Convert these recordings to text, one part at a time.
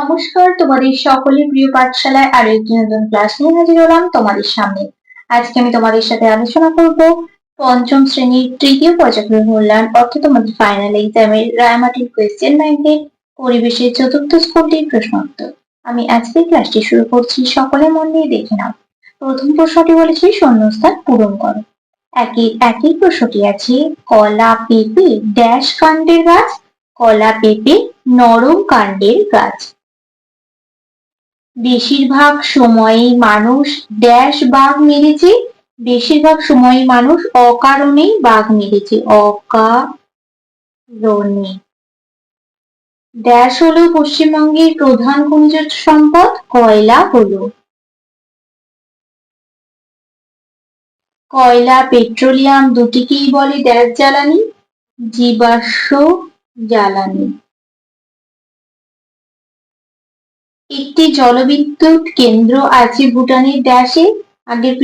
নমস্কার, তোমাদের সকলের প্রিয় পাঠশালায় আরও একটি নতুন ক্লাস নিয়ে হাজির হলাম তোমাদের সামনে। আজকে আমি তোমাদের সাথে আলোচনা করব পঞ্চম শ্রেণির তৃতীয় পর্যায়ক্রমিক মূল্যায়ন, অর্থাৎ তোমাদের ফাইনাল এক্সামের রায়মাটির কোয়েশ্চেন ব্যাংকের পরিবেশের চতুর্থ স্কুলটির প্রশ্ন উত্তর। আমি আজকে ক্লাসটি শুরু করছি, সকলে মন দিয়ে দেখে নাও। প্রথম প্রশ্নটি বলেছি, শূন্যস্থান পূরণ করো। একই একই প্রশ্নটি আছে, কলা পেঁপে ড্যাশ কাণ্ডের গাছ, কলা পেঁপে নরম কাণ্ডের গাছ। বেশিরভাগ সময়ই মানুষ ড্যাশ বাঘ মেরেছে, বেশিরভাগ সময়ই মানুষ অকারণেই বাঘ মেরেছে। অকারণে। ড্যাশ হলো পশ্চিমবঙ্গের প্রধান খনিজ সম্পদ, কয়লা হলো। কয়লা, পেট্রোলিয়াম দুটিকেই বলে ড্যাশ জ্বালানি, জীবাশ্ম জ্বালানি। একটি জলবিদ্যুৎ কেন্দ্র আছে ভুটানের ড্যাশে। আগের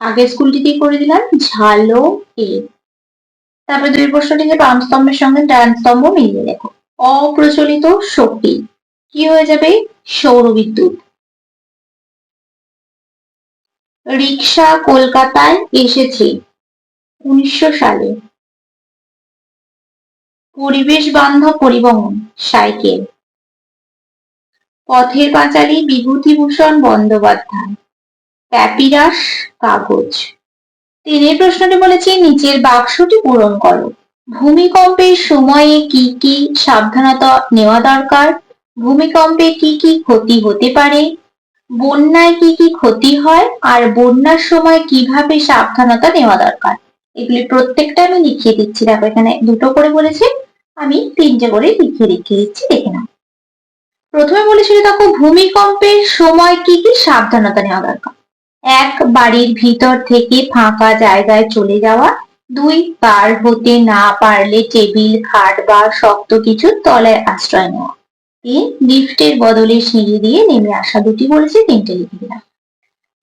আগের স্কুলটিতে করে দিলাম, ঝালো এ। তারপরে দুই প্রশ্নটিকে পাম স্তম্ভের সঙ্গে ডান স্তম্ভ মিলিয়ে দেখো। অপ্রচলিত শক্তি, কি হয়ে যাবে? সৌর বিদ্যুৎ রিক্সা কলকাতায় এসেছে উনিশশো সালে। পরিবেশ বান্ধব পরিবহন, সাইকেল। পথের পাঁচালী বিভূতিভূষণ বন্দ্যোপাধ্যায়। প্যাপিরাস কাগজ। তিনের প্রশ্নটি বলেছি, নিচের বাক্সটি পূরণ করো। ভূমিকম্পের সময়ে কি কি সাবধানতা নেওয়া দরকার? ভূমিকম্পে কি কি ক্ষতি হতে পারে? বন্যায় কি কি ক্ষতি হয়? আর বন্যার সময় কীভাবে সাবধানতা নেওয়া দরকার? এগুলি প্রত্যেকটা আমি লিখিয়ে দিচ্ছি। দেখো, এখানে দুটো করে বলেছি, আমি তিনটে করে লিখিয়ে লিখিয়ে দিচ্ছি। দেখে প্রথমে বলেছিল দেখো, ভূমিকম্পের সময় কি কি সাবধানতা নেওয়া দরকার? এক, বাড়ির ভিতর থেকে ফাঁকা জায়গায় চলে যাওয়া। দুই পার হতে না পারলে টেবিল, খাট বা শক্ত কিছু তলায় আশ্রয় নেওয়া। তিন, লিফটের বদলে সিঁড়ি দিয়ে নেমে আসা দুটি বলেছে, তিনটে লিখে দিলাম।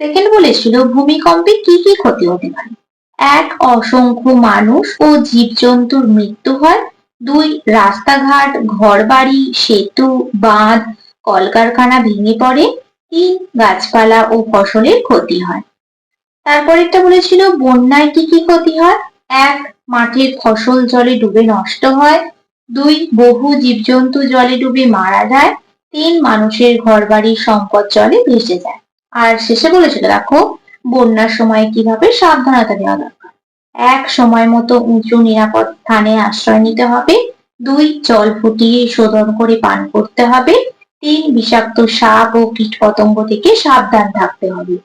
সেকেন্ড বলেছিল, ভূমিকম্পে কি কি ক্ষতি হতে পারে? এক, অসংখ্য মানুষ ও জীবজন্তুর মৃত্যু হয়। দুই রাস্তাঘাট, ঘরবাড়ি, সেতু, বাঁধ, কলকারখানা ভেঙে পড়ে, তিন গাছপালা ও ফসলের ক্ষতি হয়। তারপরেরটা বলেছিল, বন্যায় কি কি ক্ষতি হয়? এক মাঠের ফসল জলে ডুবে নষ্ট হয়। দুই, বহু জীবজন্তু জলে ডুবে মারা যায়। তিন, মানুষের ঘরবাড়ি সম্পদ জলে ভেসে যায়। আর শেষে বলেছিল, দেখো, বন্যার সময় কীভাবে সাবধানতা নেওয়া দরকার। এক সময় মতো উঁচু নিরাপদ স্থানে আশ্রয় নিতে হবে। দুই, জল ফুটিয়ে শোধন করে পান করতে হবে। তিন, বিষাক্ত সাপ ও কীট পতঙ্গ থেকে সাবধান থাকতে হবে।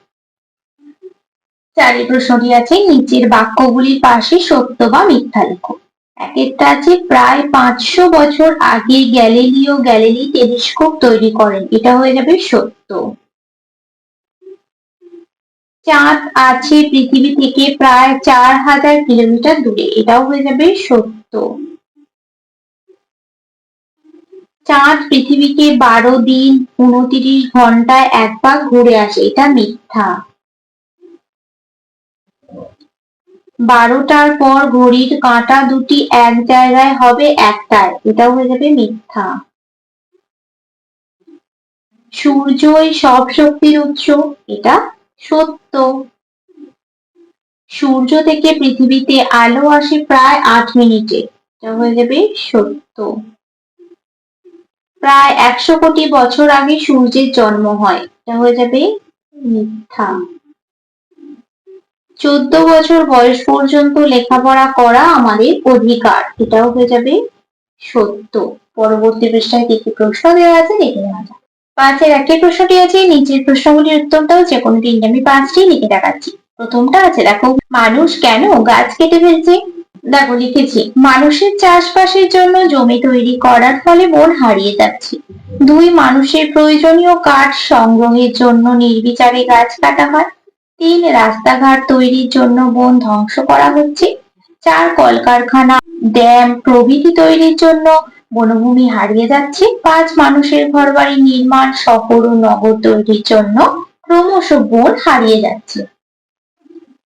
চারি প্রশ্নটি আছে নিচের বাক্যগুলির পাশে সত্য বা মিথ্যা লেখো। এক একটা আছে প্রায় পাঁচশো বছর আগে গ্যালিলিও গ্যালিলি টেলিস্কোপ তৈরি করেন। এটা হয়ে যাবে সত্য। চাঁদ আছে পৃথিবী থেকে প্রায় চার হাজার কিলোমিটার দূরে। এটাও হয়ে যাবে সত্য। চাঁদ পৃথিবীকে বারো দিন উনতিরিশ ঘন্টায় একবার ঘুরে আসে। এটা মিথ্যা। বারোটার পর ঘড়ির কাঁটা দুটি এক জায়গায় হবে একটায়। এটাও হয়ে যাবে মিথ্যা। সূর্যই সব শক্তির উৎস। এটা সত্য। সূর্য থেকে পৃথিবীতে আলো আসে প্রায় আট মিনিটে। এটা হয়ে যাবে সত্য। প্রায় একশো কোটি বছর আগে সূর্যের জন্ম হয়। এটা হয়ে যাবে মিথ্যা। চোদ্দ বছর বয়স পর্যন্ত লেখাপড়া করা আমাদের অধিকার। এটাও হয়ে যাবে সত্য। পরবর্তী পৃষ্ঠায় কি কি প্রশ্ন দেওয়া আছে দেখে নেওয়া যাক। পাঁচের একটি প্রশ্নটি আছে নিচের প্রশ্নগুলির উত্তরটাও যে কোনো তিনটে। আমি পাঁচটি লিখে দেখাচ্ছি। প্রথমটা আছে, দেখো, মানুষ কেন গাছ কেটে ফেলছে? দেখো, লিখেছি, মানুষের চাষবাসের জন্য জমি তৈরি করার ফলে বন হারিয়ে যাচ্ছে। দুই, মানুষের প্রয়োজনীয় কাঠ সংগ্রহের জন্য নির্বিচারে গাছ কাটা হয়। তিন, রাস্তাঘাট তৈরির জন্য বন ধ্বংস করা হচ্ছে। চার, কলকারখানা, ড্যাম প্রভৃতি তৈরির জন্য বনভূমি হারিয়ে যাচ্ছে। পাঁচ মানুষের ঘরবাড়ি নির্মাণ, শহর ও নগর তৈরির জন্য ক্রমশ বন হারিয়ে যাচ্ছে।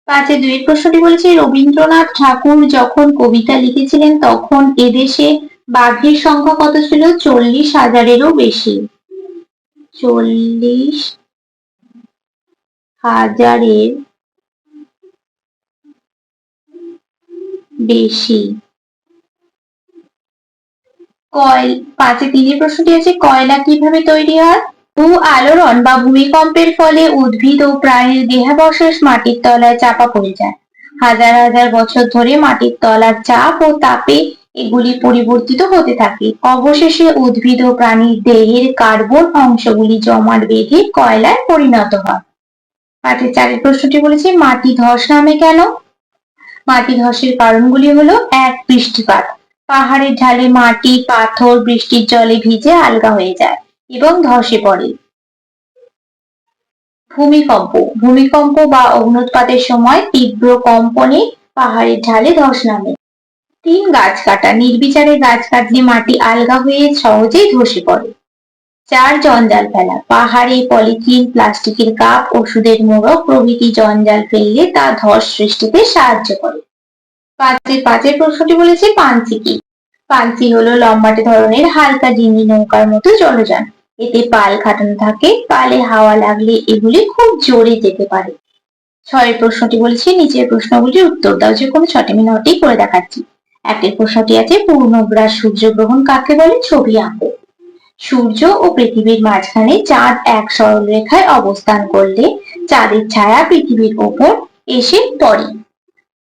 পাঁচে দুই প্রশ্নটি বলেছে, রবীন্দ্রনাথ ঠাকুর যখন কবিতা লিখেছিলেন, তখন এদেশে বাঘের সংখ্যা কত ছিল? চল্লিশ হাজারেরও বেশি। চল্লিশ হাজারের বেশি। কয়ল পাঁচে তিনের প্রশ্নটি আছে, কয়লা কীভাবে তৈরি হয়? ভূ আলোড়ন বা ভূমিকম্পের ফলে উদ্ভিদ ও প্রাণীর দেহাবশেষ মাটির তলায় চাপা পড়ে যায়। হাজার হাজার বছর ধরে মাটির তলার চাপ ও তাপে এগুলি পরিবর্তিত হতে থাকে। অবশেষে উদ্ভিদ ও প্রাণীর দেহের কার্বন অংশগুলি জমাট বেঁধে কয়লায় পরিণত হয়। পাঠের চারের প্রশ্নটি বলেছে, মাটি ধস নামে কেন? মাটি ধসের কারণগুলি হলো এক বৃষ্টিপাত পাহাড়ের ঢালে মাটি, পাথর, বৃষ্টির জলে ভিজে আলগা হয়ে যায় এবং ধসে পড়ে। ভূমিকম্প। ভূমিকম্প বা অগ্নুৎপাতের সময় তীব্র কম্পনে পাহাড়ের ঢালে ধস নামে। তিন গাছ কাটা। নির্বিচারে গাছ কাটলে মাটি আলগা হয়ে সহজেই ধসে পড়ে। চার জঞ্জাল ফেলা। পাহাড়ে পলিথিন, প্লাস্টিকের কাপ, ওষুধের মোড়ক প্রভৃতি জঞ্জাল ফেললে তা ধস সৃষ্টিতে সাহায্য করে। পাঁচের পাঁচের প্রশ্নটি বলেছে পাঞ্চি কি? পাঞ্চি হলো লম্বাটে ধরনের হালকা ডিঙি নৌকার মতো জলযান। এতে পাল খাটানো থাকে, পালে হাওয়া লাগলে এগুলি খুব জোরে যেতে পারে। ছয়ের প্রশ্নটি বলেছে, নিচের প্রশ্নগুলির উত্তর দাও, যে কোনো ছটি মিনিটেই করে দেখাচ্ছি। একের প্রশ্নটি আছে পূর্ণগ্রাস সূর্যগ্রহণ কাকে বলে? ছবি আঁকো। সূর্য ও পৃথিবীর মাঝখানে চাঁদ এক সরল রেখায় অবস্থান করলে চাঁদের ছায়া পৃথিবীর ওপর এসে পড়ে।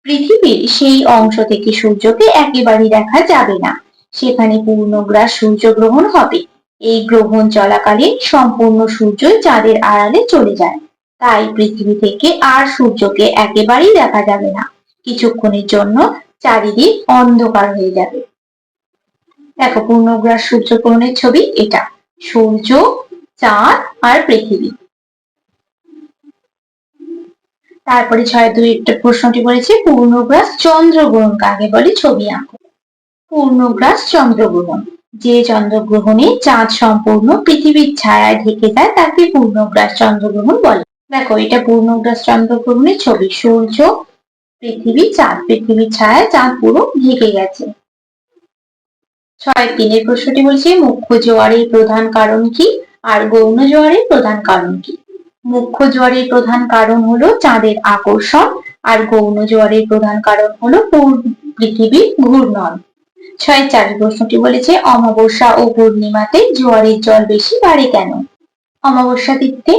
পৃথিবীর সেই অংশ থেকে সূর্যকে একেবারে দেখা যাবে না। সেখানে পূর্ণগ্রাস সূর্যগ্রহণ হবে। এই গ্রহণ চলাকালীন সম্পূর্ণ সূর্য চাঁদের আড়ালে চলে যায়। তাই পৃথিবী থেকে আর সূর্যকে একেবারেই দেখা যাবে না। কিছুক্ষণের জন্য চারিদিক অন্ধকার হয়ে যাবে। দেখো, পূর্ণগ্রাস সূর্যগ্রহণের ছবি এটা। সূর্য, চাঁদ আর পৃথিবী। তারপরে ছয় দুই একটা প্রশ্নটি বলেছে, পূর্ণগ্রাস চন্দ্রগ্রহণ কাকে বলে? ছবি আঁকো। পূর্ণগ্রাস চন্দ্রগ্রহণ। যে চন্দ্রগ্রহণে চাঁদ সম্পূর্ণ পৃথিবীর ছায়ায় ঢেকে যায়, তাকে পূর্ণগ্রাস চন্দ্রগ্রহণ বলে। দেখো, এটা পূর্ণগ্রাস চন্দ্রগ্রহণের ছবি। সূর্য পৃথিবী, চাঁদ পৃথিবীর ছায়ায়, চাঁদ পুরো ঢেকে গেছে। ছয় তিনের প্রশ্নটি বলছে, মুখ্য জোয়ারের প্রধান কারণ কি? আর গৌণ জোয়ারের প্রধান কারণ কি? মুখ্য জোয়ারের প্রধান কারণ হলো চাঁদের আকর্ষণ, আর গৌণ জোয়ারের প্রধান কারণ হলো পৃথিবীর ঘূর্ণন। ছয় চার প্রশ্নটি বলেছে, অমাবস্যা ও পূর্ণিমাতে জোয়ারের জল বেশি বাড়ে কেন? অমাবস্যা তিথিতে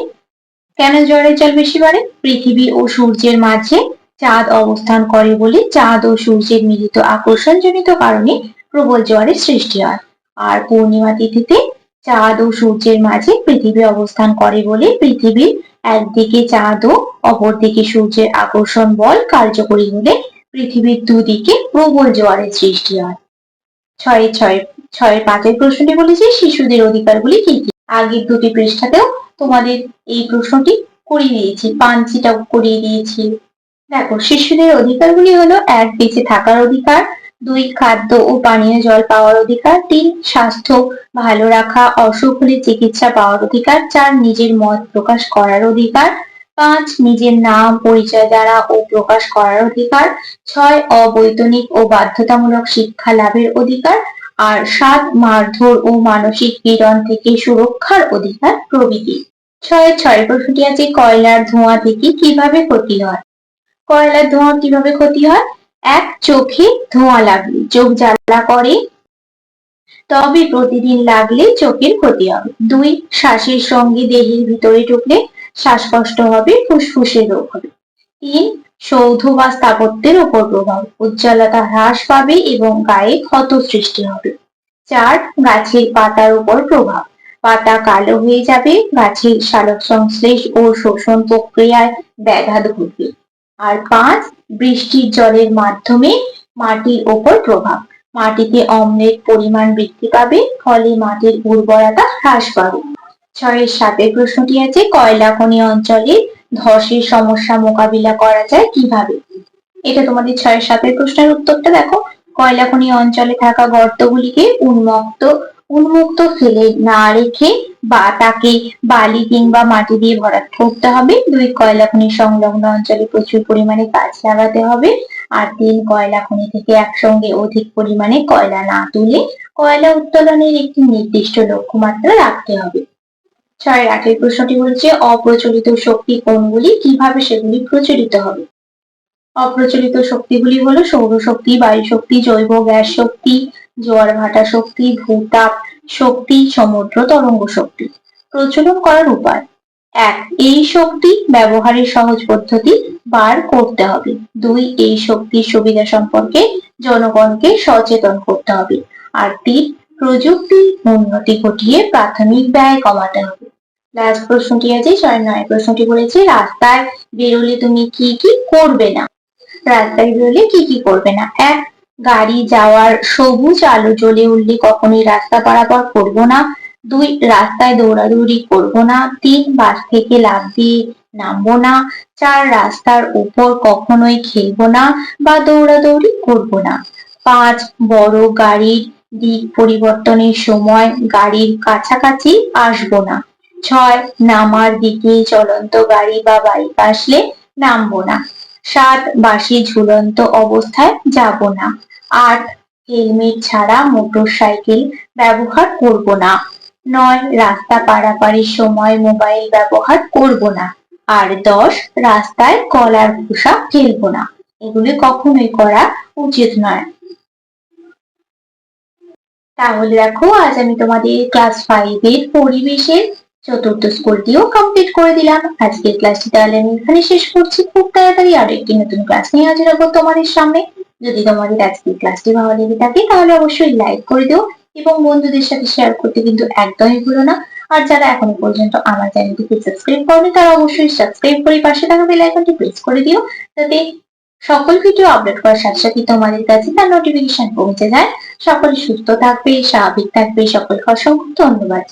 কেন জোয়ারের জল বেশি বাড়ে? পৃথিবী ও সূর্যের মাঝে চাঁদ অবস্থান করে বলে চাঁদ ও সূর্যের মিলিত আকর্ষণজনিত কারণে প্রবল জোয়ারের সৃষ্টি হয়। আর পূর্ণিমা তিথিতে চাঁদ ও সূর্যের মাঝে পৃথিবী অবস্থান করে বলে পৃথিবীর একদিকে চাঁদ ও অপরদিকে সূর্যের আকর্ষণ বল কার্যকরী হলে পৃথিবীর দুদিকে প্রবল জোয়ারের সৃষ্টি হয়। ছয় ছয়, ছয়ের পাঁচের প্রশ্নটি বলেছে, শিশুদের অধিকারগুলি কি কি? আগের দুটি পৃষ্ঠাতেও তোমাদের এই প্রশ্নটি করিয়ে দিয়েছি, পাঞ্চিটাও করিয়ে দিয়েছি। দেখো, শিশুদের অধিকারগুলি হলো এক, বেঁচে থাকার অধিকার দুই খাদ্য ও পানীয় জল পাওয়ার অধিকার, তিন, স্বাস্থ্য ভালো রাখা, অসুখ হলে চিকিৎসা পাওয়ার অধিকার, চার, নিজের মত প্রকাশ করার অধিকার, পাঁচ, নিজের নাম, পরিচয় দ্বারা ও প্রকাশ করার অধিকার, ছয়, অবৈতনিক ও বাধ্যতামূলক শিক্ষা লাভের অধিকার, আর সাত, মারধর ও মানসিক পীড়ন থেকে সুরক্ষার অধিকার প্রভৃতি। ছয় ছয় প্রশ্নটি আছে, কয়লার ধোঁয়া থেকে কীভাবে ক্ষতি হয়? কয়লার ধোঁয়া কীভাবে ক্ষতি হয়? এক চোখে ধোঁয়া লাগলে, চোখ জ্বালা করে। তবে প্রতিদিন লাগলে চোখের ক্ষতি হবে। দুই, শ্বাসের সঙ্গে দেহের ভিতরে ঢুকলে শ্বাসকষ্ট হবে ফুসফুসের রোগ হবে। তিন, সৌধ বা স্থাপত্যের উপর প্রভাব। উজ্জ্বলতা হ্রাস পাবে এবং গায়ে ক্ষত সৃষ্টি হবে। চার, গাছের পাতার উপর প্রভাব। পাতা কালো হয়ে যাবে, গাছের সালোক সংশ্লেষ ও শোষণ প্রক্রিয়ায় ব্যাঘাত ঘটবে। আর পাঁচ, বৃষ্টির জলের মাধ্যমে মাটির ওপর প্রভাব। মাটিতে অম্লের পরিমাণ বৃদ্ধি পাবে, ফলে মাটির উর্বরতা হ্রাস পাবে। ছয়ের সাতের প্রশ্নটি আছে, কয়লা খনি অঞ্চলে ধসের সমস্যা মোকাবিলা করা যায় কীভাবে? এটা তোমাদের ছয়ের সাতের প্রশ্নের উত্তরটা দেখো। কয়লা খনি অঞ্চলে থাকা গর্তগুলিকে উন্মুক্ত উন্মুক্ত ফেলে না রেখে বা তাকে বালি কিংবা মাটি দিয়ে ভরাট করতে হবে। দুই কয়লা খনি সংলগ্ন অঞ্চলে প্রচুর পরিমাণে গাছ লাগাতে হবে। আর তিন কয়লা খনি থেকে একসঙ্গে অধিক পরিমাণে কয়লা না তুলে কয়লা উত্তোলনের একটি নির্দিষ্ট লক্ষ্যমাত্রা রাখতে হবে। ছয়ের আটের প্রশ্নটি বলছে অপ্রচলিত শক্তি কোনগুলি? কীভাবে সেগুলি প্রচলিত হবে? অপ্রচলিত শক্তিগুলি হলো সৌরশক্তি বায়ু শক্তি জৈব গ্যাস শক্তি জোয়ার ভাটা শক্তি, ভূতাপ শক্তি, সমুদ্র তরঙ্গ শক্তি। প্রচলন করার উপায়। এক, এই শক্তি ব্যবহারের সহজ পদ্ধতি বার করতে হবে। দুই, এই শক্তির সুবিধা সম্পর্কে জনগণকে সচেতন করতে হবে। আর তিন প্রযুক্তির উন্নতি ঘটিয়ে প্রাথমিক ব্যয় কমাতে হবে। লাস্ট প্রশ্নটি আছে নয়, প্রশ্নটি বলেছে, রাস্তায় বেরোলে তুমি কি কি করবে না? রাস্তায় বেরোলে কি কি করবে না? এক গাড়ি যাওয়ার সবুজ আলো জ্বলে উঠলে কখনোই রাস্তা পারাপার করব না। দুই, রাস্তায় দৌড়াদৌড়ি করব না। তিন, বাস থেকে লাফ দিয়ে নামবো না। চার, রাস্তার উপর কখনোই খেলব না বা দৌড়াদৌড়ি করব না। পাঁচ, বড় গাড়ির দিক পরিবর্তনের সময় গাড়ির কাছাকাছি আসব না। ছয়, নামার দিকে চলন্ত গাড়ি বা বাইক আসলে নামবো না। সাত বাসি ঝুলন্ত অবস্থায় যাব না। আট হেলমেট ছাড়া মোটর সাইকেল ব্যবহার করব না। নয়, রাস্তা পারাপারের সময় মোবাইল ব্যবহার করব না। আর দশ, রাস্তায় কলার খোসা ফেলব না। এগুলি কখনোই করা উচিত নয়। তাহলে দেখো, আজ আমি তোমাদের ক্লাস ফাইভের পরিবেশের চতুর্থ স্কুলটিও কমপ্লিট করে দিলাম। আজকের ক্লাসটি তাহলে আমি এখানে শেষ করছি। খুব তাড়াতাড়ি আরও একটি নতুন ক্লাস নিয়ে হাজির হব তোমাদের সামনে। যদি তোমাদের আজকের ক্লাসটি ভালো লেগে থাকে, তাহলে অবশ্যই লাইক করে দিও এবং বন্ধুদের সাথে শেয়ার করতে কিন্তু একদমই ভুলো না। আর যারা এখনও পর্যন্ত আমার চ্যানেলটিকে সাবস্ক্রাইব করেনি, তারা অবশ্যই সাবস্ক্রাইব করে পাশে থাকা বেল আইকনটি প্রেস করে দিও, যাতে সকল ভিডিও আপলোড করার সাথে সাথে তোমাদের কাছে তার নোটিফিকেশন পৌঁছে যায়। সকলে সুস্থ থাকবে, স্বাভাবিক থাকবে, সকলকে অসংখ্য ধন্যবাদ।